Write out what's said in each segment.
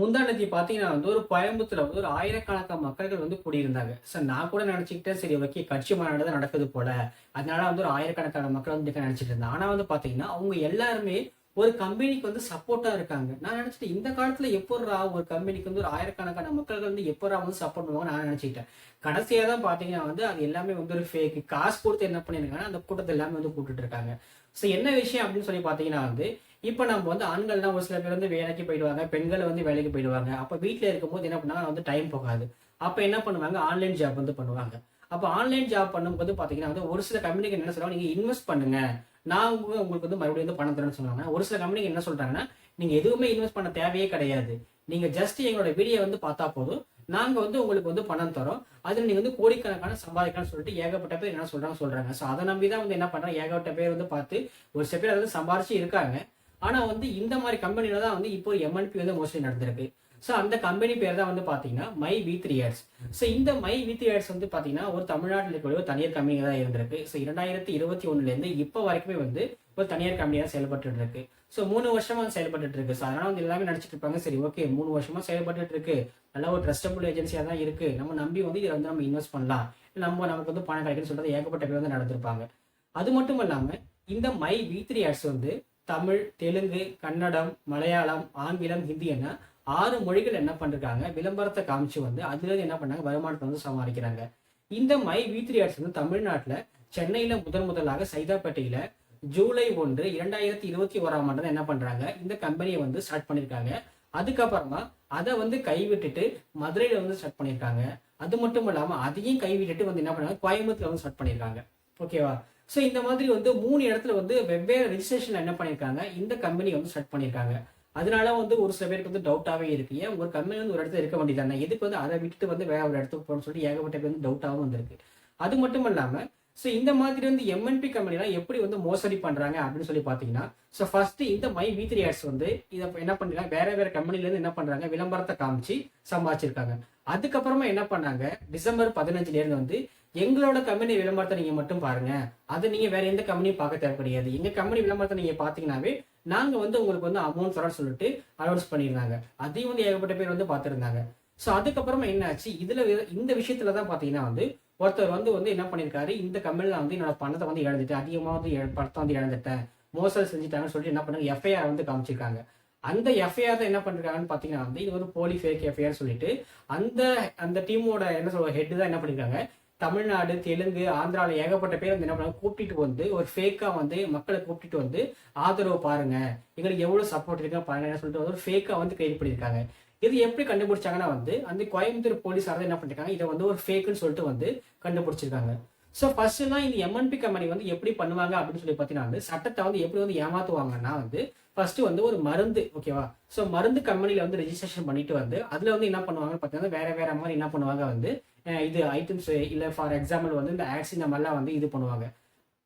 முந்தானத்தி பார்த்தீங்கன்னா வந்து ஒரு கோயம்புத்தூர் வந்து ஒரு ஆயிரக்கணக்கான மக்கள்கள் வந்து கூடியிருந்தாங்க. ஸோ நான் கூட நினச்சிக்கிட்டேன் சரி ஓகே கட்சி மாநாடு தான் நடக்குது போல. அதனால வந்து ஒரு ஆயிரக்கணக்கான மக்கள் வந்து நினச்சிட்டு இருந்தேன் ஆனால் வந்து பார்த்தீங்கன்னா அவங்க எல்லாருமே ஒரு கம்பெனிக்கு வந்து சப்போர்ட்டாக இருக்காங்க. நான் நினைச்சிட்டு இந்த காலத்தில் எப்படா ஒரு கம்பெனிக்கு வந்து ஒரு ஆயிரக்கணக்கான மக்கள் வந்து எப்படா வந்து சப்போர்ட் பண்ணுவாங்க நான் நினச்சிக்கிட்டேன். கடைசியாக தான் பார்த்தீங்கன்னா வந்து அது எல்லாமே வந்து ஒரு ஃபேக் காசு கொடுத்து என்ன பண்ணியிருக்காங்கன்னா அந்த கூட்டத்தை எல்லாமே வந்து கூப்பிட்டு இருக்காங்க. ஸோ என்ன விஷயம் அப்படின்னு சொல்லி பார்த்தீங்கன்னா வந்து இப்போ நம்ம வந்து ஆண்கள்லாம் ஒரு சில பேர் வந்து வேலைக்கு போயிடுவாங்க பெண்கள் வந்து வேலைக்கு போயிடுவாங்க. அப்போ வீட்டில் இருக்கும்போது என்ன பண்ணாங்க வந்து டைம் போகாது. அப்போ என்ன பண்ணுவாங்க? ஆன்லைன் ஜாப் வந்து பண்ணுவாங்க. அப்போ ஆன்லைன் ஜாப் பண்ணும்போது பார்த்தீங்கன்னா வந்து ஒரு சில கம்பெனிக்கு என்ன சொல்லுவாங்க நீங்கள் இன்வெஸ்ட் பண்ணுங்க. நான் உங்க- உங்களுக்கு வந்து மறுபடியும் வந்து பணம் தரேன்னு சொல்லுவாங்க. ஒரு சில கம்பெனிக்கு என்ன சொல்கிறாங்கன்னா நீங்கள் எதுவுமே இன்வெஸ்ட் பண்ண தேவையே கிடையாது. நீங்கள் ஜஸ்ட் எங்களோட வீடியோ வந்து பார்த்தா போதும். நாங்கள் வந்து உங்களுக்கு வந்து பணம் தரோம். அதில் நீங்கள் வந்து கோடிக்கணக்கான சம்பாதிக்கலாம்னு சொல்லிட்டு ஏகப்பட்ட பேர் என்ன சொல்கிறாங்க சொல்கிறாங்க ஸோ அதை நம்பி தான் வந்து என்ன பண்ணுறாங்க ஏகப்பட்ட பேர் வந்து பார்த்து ஒரு சில பேர் அதை வந்து சம்பாரிச்சு இருக்காங்க. ஆனால் வந்து இந்த மாதிரி கம்பெனியில் தான் வந்து இப்போ எம்என்பி வந்து மோஸ்ட்லி நடந்திருக்கு. ஸோ அந்த கம்பெனி பேர் தான் வந்து பார்த்தீங்கன்னா my V three years so இந்த மை வி த்ரீ ஏர்ஸ் வந்து பார்த்தீங்கன்னா ஒரு தமிழ்நாட்டில் இருக்கக்கூடிய ஒரு தனியார் கம்பெனி தான் இருந்திருக்கு. ஸோ இரண்டாயிரத்தி இருபத்தி ஒன்றுலேருந்து இப்போ வரைக்குமே வந்து ஒரு தனியார் கம்பெனியாக செயல்பட்டு இருக்கு ஸோ மூணு வருஷமா செயல்பட்டு இருக்கு ஸோ அதனால வந்து எல்லாமே நினச்சிட்டு இருப்பாங்க. சரி ஓகே மூணு வருஷமா செயல்பட்டு இருக்கு நல்ல ஒரு ட்ரஸ்டபுள் ஏஜென்சியாக தான் இருக்கு. நம்ம நம்பி வந்து இதில் வந்து நம்ம இன்வெஸ்ட் பண்ணலாம். நம்ம நமக்கு வந்து பணம் கிடைக்குன்னு சொல்றது ஏகப்பட்ட பேர் வந்து நடந்திருப்பாங்க. அது மட்டும் இல்லாமல் இந்த மை வி த்ரீ ஆட்ஸ் வந்து தமிழ் தெலுங்கு கன்னடம் மலையாளம் ஆங்கிலம் ஹிந்தி என ஆறு மொழிகள் என்ன பண்ணிருக்காங்க? விளம்பரத்தை காமிச்சு வந்து அதுல இருந்து என்ன பண்ணாங்க? வருமானத்தை வந்து சமாளிக்கிறாங்க. இந்த மை வீத்ரி த்ரீ ஆட்ஸ் வந்து தமிழ்நாட்டுல சென்னையில முதன் முதலாக சைதாப்பேட்டையில ஜூலை ஒன்று இரண்டாயிரத்தி இருபத்தி ஓராம் ஆண்டு தான் என்ன பண்றாங்க? இந்த கம்பெனியை வந்து ஸ்டார்ட் பண்ணியிருக்காங்க அதுக்கப்புறமா அதை வந்து கைவிட்டுட்டு மதுரையில வந்து ஸ்டார்ட் பண்ணிருக்காங்க. அது மட்டும் இல்லாம அதையும் கைவிட்டுட்டு வந்து என்ன பண்ணாங்க? கோயம்புத்தூர்ல வந்து ஸ்டார்ட் பண்ணிருக்காங்க. ஓகேவா? ஸோ இந்த மாதிரி வந்து மூணு இடத்துல வந்து வெவ்வேறு ரெஜிஸ்ட்ரேஷன் என்ன பண்ணியிருக்காங்க? இந்த கம்பெனி வந்து ஸ்டார்ட் பண்ணியிருக்காங்க. அதனால வந்து ஒரு சில பேருக்கு வந்து டவுட்டாகவே இருக்கு. ஏன் ஒரு கம்பெனி வந்து ஒரு இடத்துல இருக்க வேண்டியதானே எதுக்கு வந்து அதை விட்டுட்டு வந்து வேற ஒரு இடத்துக்கு போகணும்னு சொல்லிட்டு ஏகப்பட்ட பேர் வந்து டவுட்டாகவும் வந்திருக்கு. அது மட்டும் இல்லாமல் ஸோ இந்த மாதிரி வந்து எம்என்பி கம்பெனிலாம் எப்படி வந்து மோசடி பண்ணுறாங்க அப்படின்னு சொல்லி பார்த்தீங்கன்னா ஸோ ஃபர்ஸ்ட் இந்த மை வி த்ரீ ஆட்ஸ் வந்து இதை என்ன பண்ணுறாங்க வேற வேற கம்பெனிலேருந்து என்ன பண்ணுறாங்க விளம்பரத்தை காமிச்சு சம்பாதிச்சிருக்காங்க. அதுக்கப்புறமா என்ன பண்ணாங்க? டிசம்பர் பதினஞ்சுலேருந்து வந்து எங்களோட கம்பெனி விளம்பரத்தை நீங்க மட்டும் பாருங்க. அது நீங்க வேற எந்த கம்பெனியும் பார்க்க தேவை கிடையாது எங்க கம்பெனி விளம்பரத்தை நீங்க பாத்தீங்கன்னாவே நாங்க வந்து உங்களுக்கு வந்து அமௌண்ட் தரோம்னு சொல்லிட்டு அனௌன்ஸ் பண்ணியிருந்தாங்க. அதையும் வந்து ஏகப்பட்ட பேர் வந்து பார்த்துருந்தாங்க. ஸோ அதுக்கப்புறமா என்ன ஆச்சு? இதுல இந்த விஷயத்துல தான் பாத்தீங்கன்னா வந்து ஒருத்தர் வந்து வந்து என்ன பண்ணியிருக்காரு? இந்த கம்பெனில வந்து என்னோட பணத்தை வந்து இழந்துட்டேன். அதிகமாக வந்து பணத்தை வந்து இழந்துட்டேன். மோசடி செஞ்சுட்டாங்கன்னு சொல்லிட்டு என்ன பண்ணுங்க? எஃப்ஐஆர் வந்து காமிச்சிருக்காங்க. அந்த எஃப்ஐஆர் தான் என்ன பண்ணிருக்காங்கன்னு பாத்தீங்கன்னா வந்து இது வந்து போலி ஃபேக் எஃப்ஐஆர் சொல்லிட்டு அந்த அந்த டீமோட என்ன சொல்ற ஹெட் தான் என்ன பண்ணிருக்காங்க? தமிழ்நாடு தெலுங்கு ஆந்திராவில் ஏகப்பட்ட பேர் வந்து என்ன பண்ணாங்க? கூப்பிட்டு வந்து ஒரு ஃபேக்காக வந்து மக்களை கூப்பிட்டு வந்து ஆதரவு பாருங்க. எங்களுக்கு எவ்வளோ சப்போர்ட் இருக்கு பாருங்க சொல்லிட்டு வந்து ஒரு ஃபேக்காக வந்து கைது பண்ணியிருக்காங்க. இது எப்படி கண்டுபிடிச்சாங்கன்னா வந்து அந்த கோயம்புத்தூர் போலீஸார் தான் என்ன பண்ணிருக்காங்க? இதை வந்து ஒரு ஃபேக்குன்னு சொல்லிட்டு வந்து கண்டுபிடிச்சிருக்காங்க. ஸோ ஃபர்ஸ்ட்லாம் இந்த எம்என்பி கம்பெனி வந்து எப்படி பண்ணுவாங்க அப்படின்னு சொல்லி பார்த்தீங்கன்னா வந்து சட்டத்தை வந்து எப்படி வந்து ஏமாத்துவாங்கன்னா வந்து ஃபர்ஸ்ட் வந்து ஒரு மருந்து ஓகேவா ஸோ மருந்து கம்பெனியில் வந்து ரெஜிஸ்ட்ரேஷன் பண்ணிட்டு வந்து அதில் வந்து என்ன பண்ணுவாங்கன்னு பார்த்தீங்கன்னா வேற வேற மாதிரி என்ன பண்ணுவாங்க வந்து இது ஐட்டம்ஸ் இல்லை ஃபார் எக்ஸாம்பிள் வந்து இந்த ஆட்ஸ் இந்த மாதிரிலாம் வந்து இது பண்ணுவாங்க.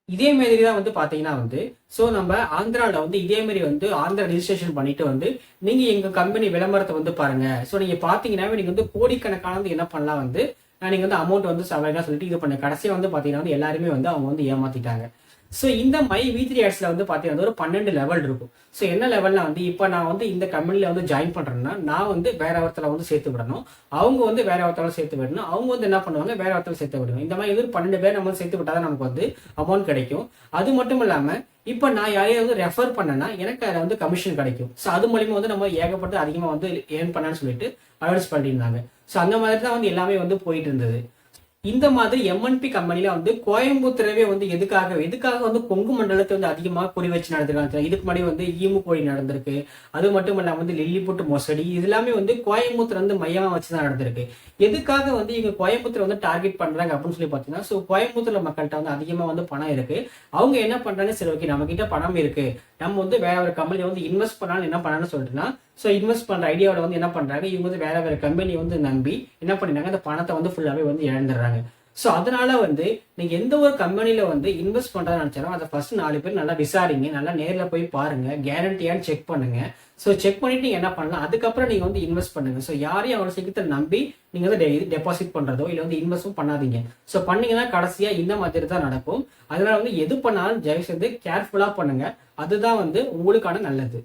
இதே மாதிரி தான் வந்து பார்த்தீங்கன்னா வந்து ஸோ நம்ம ஆந்திராவில் வந்து இதே மாதிரி வந்து ஆந்திரா ரெஜிஸ்ட்ரேஷன் பண்ணிட்டு வந்து நீங்கள் எங்கள் கம்பெனி விளம்பரத்தை வந்து பாருங்க. ஸோ நீங்கள் பார்த்தீங்கன்னாவே நீங்கள் வந்து கோடிக்கணக்கான வந்து என்ன பண்ணலாம் வந்து நான் நீங்கள் வந்து அமௌண்ட் வந்து சவரா சொல்லிட்டு இது பண்ண. கடைசியாக வந்து பார்த்தீங்கன்னா வந்து எல்லாருமே வந்து அவங்க வந்து ஏமாத்திட்டாங்க. ஸோ இந்த மை வி த்ரீ ஆட்ஸில் வந்து பார்த்தீங்கன்னா ஒரு பன்னெண்டு லெவல் இருக்கும். ஸோ என்ன லெவலில் வந்து இப்போ நான் வந்து இந்த கம்பெனியில் வந்து ஜாயின் பண்ணுறேன்னா நான் வந்து வேற ஒருத்தர வந்து சேர்த்து விடணும். அவங்க வந்து வேற ஒருத்தர சேர்த்து விடணும். அவங்க வந்து என்ன பண்ணுவாங்க? வேற ஒருத்தர சேர்த்து விடணும். இந்த மாதிரி வந்து பன்னெண்டு பேர் நம்ம சேர்த்து விட்டால் தான் நமக்கு வந்து அமௌண்ட் கிடைக்கும். அது மட்டும் இல்லாமல் இப்போ நான் யாரையும் வந்து ரெஃபர் பண்ணேன்னா எனக்கு அதில் வந்து கமிஷன் கிடைக்கும். ஸோ அது மூலிமா வந்து நம்ம ஏகப்பட்டு அதிகமாக வந்து ஏர்ன் பண்ணான்னு சொல்லிட்டு அனௌன்ஸ் பண்ணியிருந்தாங்க. ஸோ அந்த மாதிரி தான் வந்து எல்லாமே வந்து போயிட்டு இருந்தது இந்த மாதிரி எம்என்பி கம்பெனியில் வந்து கோயம்புத்தூரவே வந்து எதுக்காக எதுக்காக வந்து கொங்கு மண்டலத்தை வந்து அதிகமாக குறி வச்சு நடந்திருக்காங்க இதுக்கு முன்னாடி வந்து ஈமு கோழி நடந்திருக்கு. அது மட்டும் இல்லாமல் வந்து லில்லிபுட்டு மோசடி இது எல்லாமே வந்து கோயம்புத்தூர் வந்து மையமாக வச்சு தான் நடந்திருக்கு. எதுக்காக வந்து இவங்க கோயம்புத்தூர் வந்து டார்கெட் பண்ணுறாங்க அப்படின்னு சொல்லி பார்த்தீங்கன்னா ஸோ கோயம்புத்தூரில் மக்கள்கிட்ட வந்து அதிகமாக வந்து பணம் இருக்குது அவங்க என்ன பண்ணுறாங்க சரி ஓகே நம்மக்கிட்ட பணம் இருக்குது நம்ம வந்து வேற ஒரு கம்பெனியில் வந்து இன்வெஸ்ட் பண்ணாலும் என்ன பண்ணான்னு சொல்லிட்டுனா ஸோ இன்வெஸ்ட் பண்ணுற ஐடியாவோட வந்து என்ன பண்ணுறாங்க இவங்க வந்து வேறு வேறு கம்பெனி வந்து நம்பி என்ன பண்ணிடுறாங்க? அந்த பணத்தை வந்து ஃபுல்லாகவே வந்து இழந்துடுறாங்க. ஸோ அதனால வந்து நீங்கள் எந்த ஒரு கம்பெனியில் வந்து இன்வெஸ்ட் பண்றதா நினச்சாலும் அதை ஃபஸ்ட் நாலு பேர் நல்லா விசாரிங்க. நல்லா நேரில் போய் பாருங்கள் கேரண்டியான்னு செக் பண்ணுங்கள் ஸோ செக் பண்ணிட்டு நீங்கள் என்ன பண்ணலாம்? அதுக்கப்புறம் நீங்கள் வந்து இன்வெஸ்ட் பண்ணுங்க. ஸோ யாரையும் அவ்வளோ சீக்கிரத்தில் நம்பி நீங்கள் வந்து டெபாசிட் பண்ணுறதோ இல்லை வந்து இன்வெஸ்ட்டும் பண்ணாதீங்க. ஸோ பண்ணீங்கன்னா கடைசியாக இந்த மாதிரி தான் நடக்கும். அதனால் வந்து எது பண்ணாலும் தயவு கேர்ஃபுல்லாக பண்ணுங்கள் அதுதான் வந்து உங்களுக்கான நல்லது.